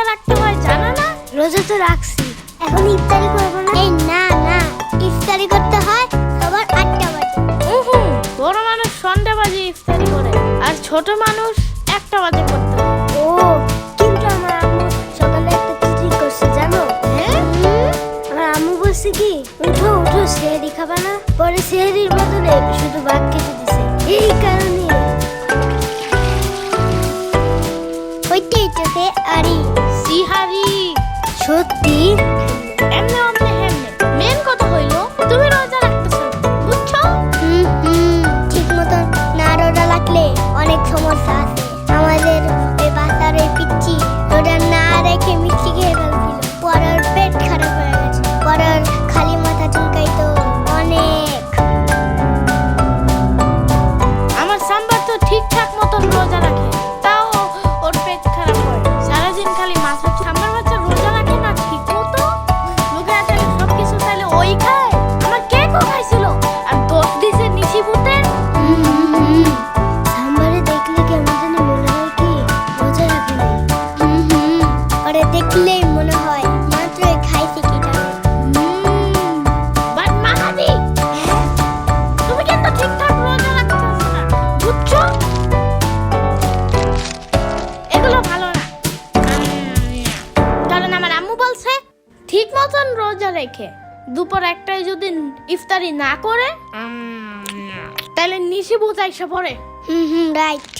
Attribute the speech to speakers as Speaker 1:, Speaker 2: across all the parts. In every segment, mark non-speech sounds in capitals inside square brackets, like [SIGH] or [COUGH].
Speaker 1: রোজা রাখতে হয় জানো না?
Speaker 2: রোজা তো রাখছি।
Speaker 3: এখন
Speaker 2: ইফতারি করব না?
Speaker 3: এই না না। ইফতারি করতে হয় সবার আটটা বাজে।
Speaker 1: উহু বড় মানুষ সন্ধ্যা বাজে ইফতারি করে আর ছোট মানুষ একটা বাজে করতে
Speaker 2: ও কিন্তু আমার আম্মু সকালে একটা চিঠি করছে জানো?
Speaker 1: হ্যাঁ?
Speaker 2: আমার আম্মু বলছে কি উঠো উঠো সেহরি খাবা না। পরে সেহরির বদলে শুধু ভাত খেতে
Speaker 1: সিহারি
Speaker 2: সত্যি?
Speaker 1: এমনে রোজা রেখে দুপুর একটাই যদি ইফতারি না করে তাহলে নিশি বোঝা এসে পড়ে।
Speaker 3: হুম হুম রাইট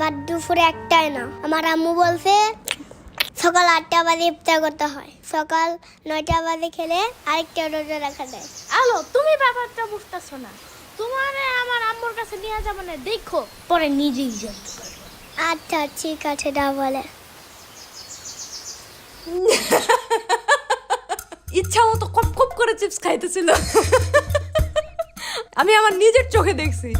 Speaker 3: বাট দুপুরে একটাই না। আমার আম্মু বলছে সকাল আটটা বাজে ইফতার করতে হয়। সকাল নয়টা বাজে খেলে আরেকটা রোজা রাখা যায়।
Speaker 1: আলো তুমি ব্যাপারটা বুঝতেছো না। তোমার আমার আম্মুর কাছে নিয়ে যাব না দেখো পরে নিজেই জানতে
Speaker 3: আচ্ছা ঠিক আছে দা বলে
Speaker 4: [LAUGHS] ইচ্ছা মতো কপ কপ করে চিপস খাইতেছিল। [LAUGHS] আমি আমার নিজের চোখে দেখছি। [LAUGHS]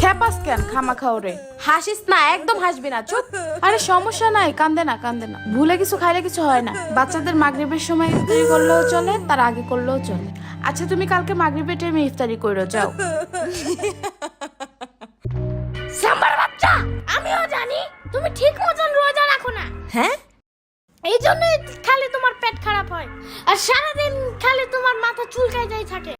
Speaker 5: খেপাস কেন খামা খাওরে হাসিস না একদম হাসবি না চুপ। আরে সমস্যা নাই কান্দে না কান্দে না। ভুলে কিছু খাইলে কিছু হয় না। বাচ্চাদের মাগরিবের সময় ইফতারি করলেও চলে তার আগে করলেও চলে। আচ্ছা তুমি কালকে মাগরিবের টাইমে ইফতারি কইরো যাও।
Speaker 1: তুমি ঠিক মতন রোজা রাখো না।
Speaker 4: হ্যাঁ?
Speaker 1: এই জন্যই খালি তোমার পেট খারাপ হয়। আর সারাদিন খালি তোমার মাথা চুলকায় যাই থাকে।